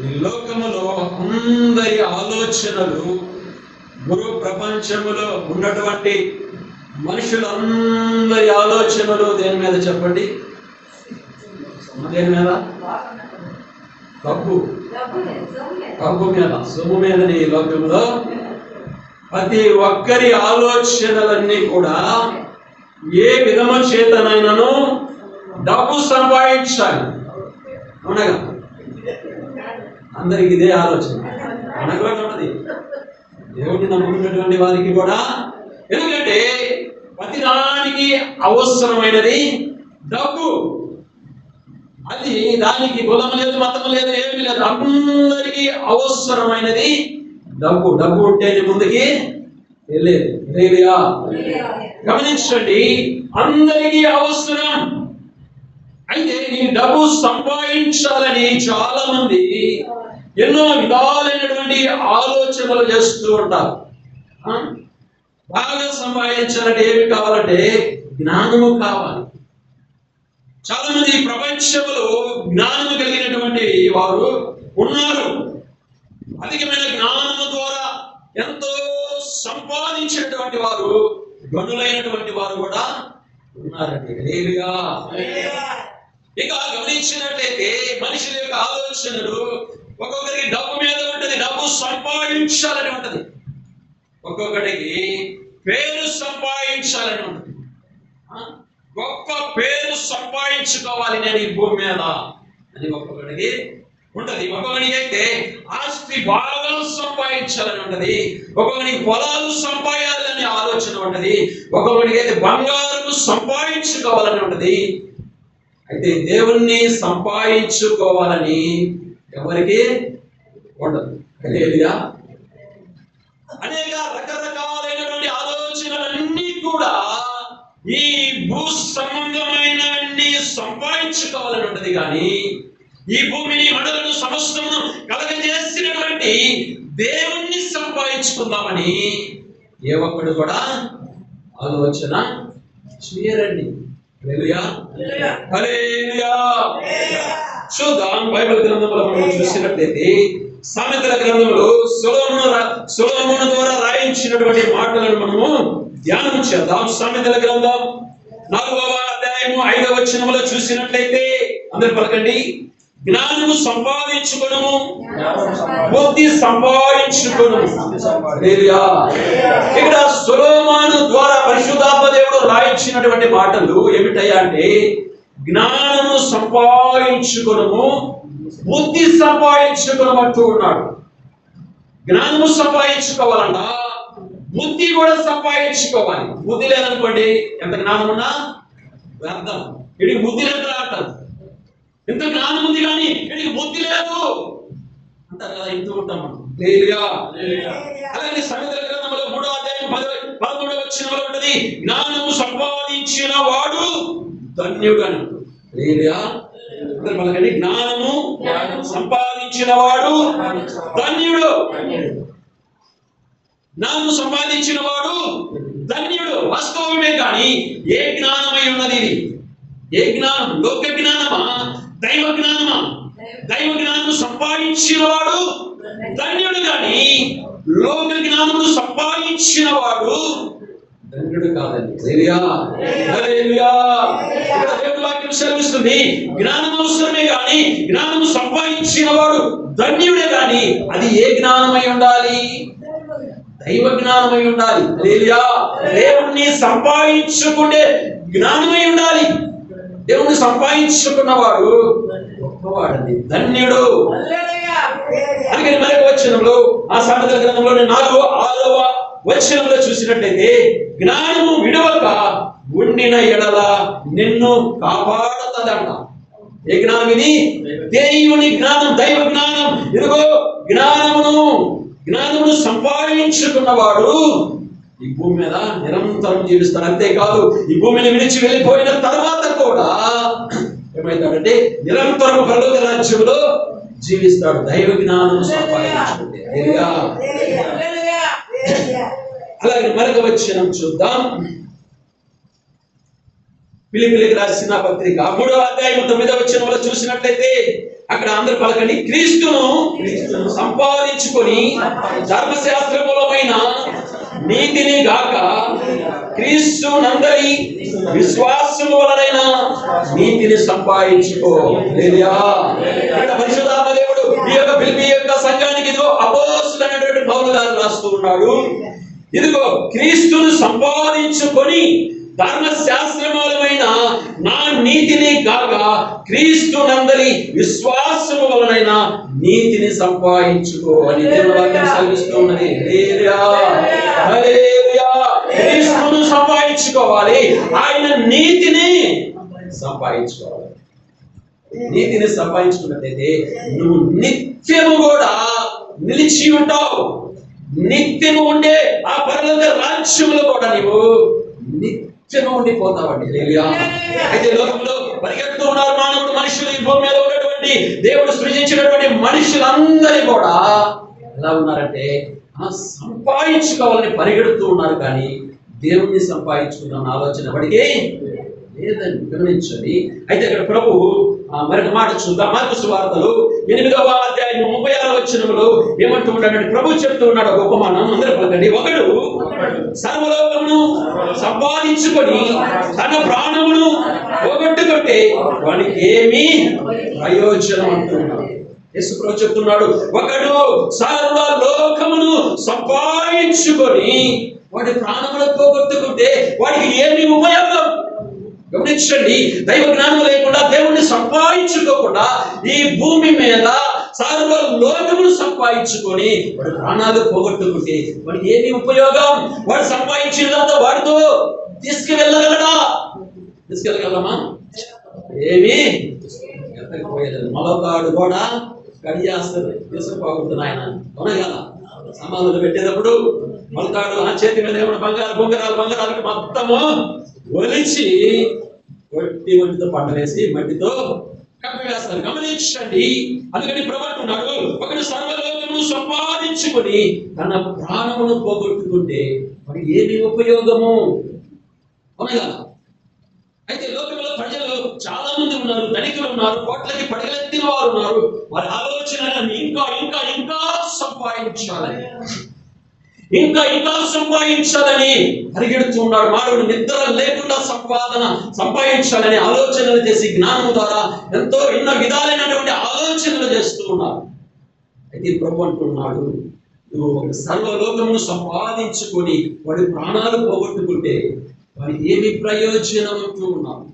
ఈ లోకములో అందరి ఆలోచనలు గురు ప్రపంచములో ఉన్నటువంటి మనుషులందరి ఆలోచనలు దేని మీద చెప్పండి? దేని మీద? డబ్బు. డబ్బు మీద. సొమ్ము మీద ఈ లోకంలో ప్రతి ఒక్కరి ఆలోచనలన్నీ కూడా ఏ విధము చేతనైనాను డబ్బు సంపాదించాలి. అవునగా అందరికి ఇదే ఆలోచన. మనకు ఉన్నది. దేవుడిని నమ్ముకున్నటువంటి వారికి కూడా ఎందుకంటే ప్రతి దానికి అవసరమైనది డబ్బు. అది దానికి కులం లేదు మతం లేదు ఏమీ లేదు. అందరికీ అవసరమైనది డబ్బు. డబ్బు ఉంటేనే ముందుకి వెళ్ళేది. గమనించండి అందరికీ అవసరం. అయితే ఈ డబ్బు సంపాదించాలని చాలా మంది ఎన్నో విధాలైనటువంటి ఆలోచనలు చేస్తూ ఉంటారు. బాగా సంపాదించాలంటే ఏమి కావాలంటే జ్ఞానము కావాలి. చాలా మంది ప్రపంచంలో జ్ఞానము కలిగినటువంటి వారు ఉన్నారు. అధికమైన జ్ఞానము ద్వారా ఎంతో సంపాదించినటువంటి వారు గనులైనటువంటి వారు కూడా ఉన్నారండి. ఇక గమనించినట్లయితే మనుషుల యొక్క ఆలోచనలు ఒక్కొక్కరికి డబ్బు మీద ఉంటుంది డబ్బు సంపాదించాలని ఉంటది. ఒక్కొక్కడికి పేరు సంపాదించాలని ఉంటుంది. గొప్ప పేరు సంపాదించుకోవాలి నేను ఈ భూమి మీద అని ఒక్కొక్కడికి ఉంటది. ఒక్కొక్కడికి అయితే ఆస్తి బాగా సంపాదించాలని ఉంటది. ఒక్కొక్కడికి పొలాలు సంపాదించాలని ఆలోచన ఉంటది. ఒక్కొక్కడికి అయితే బంగారం సంపాదించుకోవాలని ఉంటది. అయితే దేవుణ్ణి సంపాదించుకోవాలని ఎవరికి ఉండదు. అనేక రకరకాలైనటువంటి ఆలోచనలన్నీ కూడా ఈ భూ సంబంధమైనవన్నీ సంపాదించుకోవాలని ఉంటది కానీ ఈ భూమిని మండలను సమస్తమును కలగజేసినటువంటి దేవుణ్ణి సంపాదించుకుందామని ఏ ఒక్కడు కూడా ఆలోచన చేయరండి. చూద్దాం బైబిల్ గ్రంథంలో మనం చూసినట్లయితే సామెతల గ్రంథంలో సొలొమోను సొలొమోను ద్వారా రాయించినటువంటి మాటలను మనము ధ్యానం చేద్దాం. సామెతల గ్రంథం నాలుగవ అధ్యాయము ఐదవ వచనములో చూసినట్లయితే అందరు పలకండి. జ్ఞానము సంపాదించుకొనము. బుద్ధి సంపాదించుకొనము. హల్లెలూయా. ఇక్కడ సొలొమోను ద్వారా పరిశుద్ధాత్మ దేవుడు రాయించినటువంటి మాటలు ఏమిటయ్యా అంటే జ్ఞానము సంపాదించుకొనము బుద్ధి సంపాదించుకొనమంటూ ఉన్నాడు. జ్ఞానము సంపాదించుకోవాలంట. బుద్ధి కూడా సంపాదించుకోవాలి. బుద్ధి లేదనుకోండి ఎంత జ్ఞానం ఉన్నా వ్యర్థం. వీడికి బుద్ధి లేదు అంటారు? ఎంత జ్ఞానం ఉంది కానీ? వీడికి బుద్ధి లేదు. అంటారు కదా ఇంటూ ఉంటాం. అలాగే సముద్ర గ్రంథంలో మూడో అధ్యాయం పద- పదమూడవ వచనంలో ఉంటది జ్ఞానము సంపాదించిన వాడు ధన్యుడు అని పలకండి జ్ఞానము సంపాదించిన వాడు ధన్యుడు. జ్ఞానము సంపాదించిన వాడు ధన్యుడు. వాస్తవమే కానీ ఏ జ్ఞానమై ఉన్నది ఇది? ఏ జ్ఞానం? లోక జ్ఞానమా? దైవ జ్ఞానమా దైవ జ్ఞానము సంపాదించిన వాడు ధన్యుడు కానీ లోక జ్ఞానము సంపాదించిన వాడు ధన్యుడు కాదండి. హల్లెలూయా. వాక్యం సెలవిస్తుంది. జ్ఞానం అవసరమే కానీ జ్ఞానం సంపాదించిన వాడు ధన్యుడే కానీ అది ఏ జ్ఞానమై ఉండాలి? దైవ జ్ఞానమై ఉండాలి దేవుణ్ణి సంపాదించుకునే జ్ఞానమై ఉండాలి. దేవుణ్ణి సంపాదించుకున్నవాడు గొప్పవాడండి. ధన్యుడు. అందుకని మరొక వచనంలో ఆ సామెతల గ్రంథంలోని నాలుగో ఆరవ వచనంలో చూసినట్లయితే జ్ఞానము విడవక ఉండిన ఎడల నిన్ను కాపాడుతుందంట. ఏ జ్ఞానం ఇది? దేవుని జ్ఞానం దైవ జ్ఞానం. ఇదిగో జ్ఞానమును జ్ఞానమును సంపాదించుకున్నవాడు ఈ భూమి మీద నిరంతరం జీవిస్తాడు అంతేకాదు ఈ భూమిని విడిచి వెళ్ళిపోయిన తర్వాత కూడా ఏమైతాడంటే నిరంతరం పరలోక రాజ్యంలో జీవిస్తాడు. దైవ జ్ఞానం సంపాదించుకుంటే. అలాగే మరొక వచ్చిన చూద్దాం. పిలిపిలికి రాసిన పత్రిక మూడో అధ్యాయం తొమ్మిదవ వచనంలో చూసినట్లయితే అక్కడ అందరు పలకండి క్రీస్తును సంపాదించుకొని ధర్మశాస్త్రములమైన నీతిని గాక క్రీస్తు నందరి విశ్వాసము వలనైనా నీతిని సంపాదించుకో. లేదయా ఇక్కడ పరిశుధాత్మ దేవుడు ఈ యొక్క పిలిపి యొక్క సంఘానికి ఇదిగో అపోస్తులు అనేటువంటి పౌలు గారు రాస్తూ ఉన్నాడు. ఇదిగో క్రీస్తును సంపాదించుకొని ధర్మశాస్త్రములమైన నా నీతిని కాక క్రీస్తు నందరి విశ్వాసము వలనైనా నీతిని సంపాదించుకో అని దేవుడు వాక్యం సాగిస్తూ ఉన్నది. క్రీస్తును సంపాదించుకోవాలి. ఆయన నీతిని సంపాదించుకోవాలి. నీతిని సంపాదించుకున్నట్లయితే నువ్వు నిత్యము కూడా నిలిచి ఉంటావు. నిత్యము ఉండే ఆ పర్వత రాజ్యములో కూడా నీవు నిత్యము ఉండిపోతావండి అయితే లోకంలో పరిగెడుతూ ఉన్నారు మానవుడు మనుషులు. ఈ భూమి మీద ఉన్నటువంటి దేవుడు సృజించినటువంటి మనుషులందరి కూడా ఎలా ఉన్నారంటే సంపాదించుకోవాలని పరిగెడుతూ ఉన్నారు కానీ దేవుణ్ణి సంపాదించుకుందాం ఆలోచన ఎవరికి లేదని గమనించండి. అయితే ఇక్కడ ప్రభు మరొక మాట చూద్దాం. మార్పు సువార్తలు ఎనిమిదవ అధ్యాయం ముప్పై ఆరో వచ్చినములు ఏమంటూ ఉన్నాడు ప్రభు చెప్తూ ఉన్నాడు ఒక ఉపమానం అందరూ పలకండి. ఒకడు సర్వలోకమును సంపాదించుకొని తన ప్రాణమును పోగొట్టుకుంటే వానికి ఏమీ ప్రయోజనం అంటున్నాడు యేసు ప్రభు చెప్తున్నాడు ఒకడు సర్వలోకమును సంపాదించుకొని వాడి ప్రాణమును పోగొట్టుకుంటే వాడికి ఏమి ఉపయోగం? గమనించండి దైవ జ్ఞానం లేకుండా దేవుణ్ణి సంపాదించుకోకుండా ఈ భూమి మీద సర్వ లోకమును సంపాదించుకొని వాడు ప్రాణాలు పోగొట్టుకుంటే వాడికి ఏమి ఉపయోగం? వాడు సంపాదించినంత వాడితో తీసుకువెళ్ళగలడా? తీసుకెళ్ళగలమా? ఏమి? ఎత్తకపోయేది కూడా కూడా చేస్తారు అవునా కదా? సమాధులు పెట్టేటప్పుడు మొలతాడు ఆ చేతి మీద ఏమైనా బంగారు బొంగరాలు బంగారాలకి మొత్తము ఒలిచి ఒట్టి ఒంటితో పంటలేసి మట్టితో కప్పివేస్తారు గమనించండి. అందుకని ప్రభుత్వం ఒకడు సర్వలోకమును సంపాదించుకొని తన ప్రాణమును పోగొట్టుకుంటే మరి ఏమి ఉపయోగము? అవునా అయితే లోక చాలా మంది ఉన్నారు ధనికులు ఉన్నారు కోట్లకి పడగలెత్తిన వారు ఉన్నారు. వారి ఆలోచనలను ఇంకా ఇంకా ఇంకా సంపాదించాలని. ఇంకా ఇంకా సంపాదించాలని పరిగెడుతూ ఉన్నాడు. మానవుడు నిద్ర లేకుండా సంపాదన సంపాదించాలని ఆలోచనలు చేసి జ్ఞానం ద్వారా ఎంతో ఎన్నో విధాలైనటువంటి ఆలోచనలు చేస్తూ ఉన్నారు. అయితే ప్రభు అంటున్నాడు నువ్వు ఒక సర్వలోకమును సంపాదించుకొని వాడి ప్రాణాలు పోగొట్టుకుంటే వాడి ఏమి ప్రయోజనం? అంటూ ఉన్నావు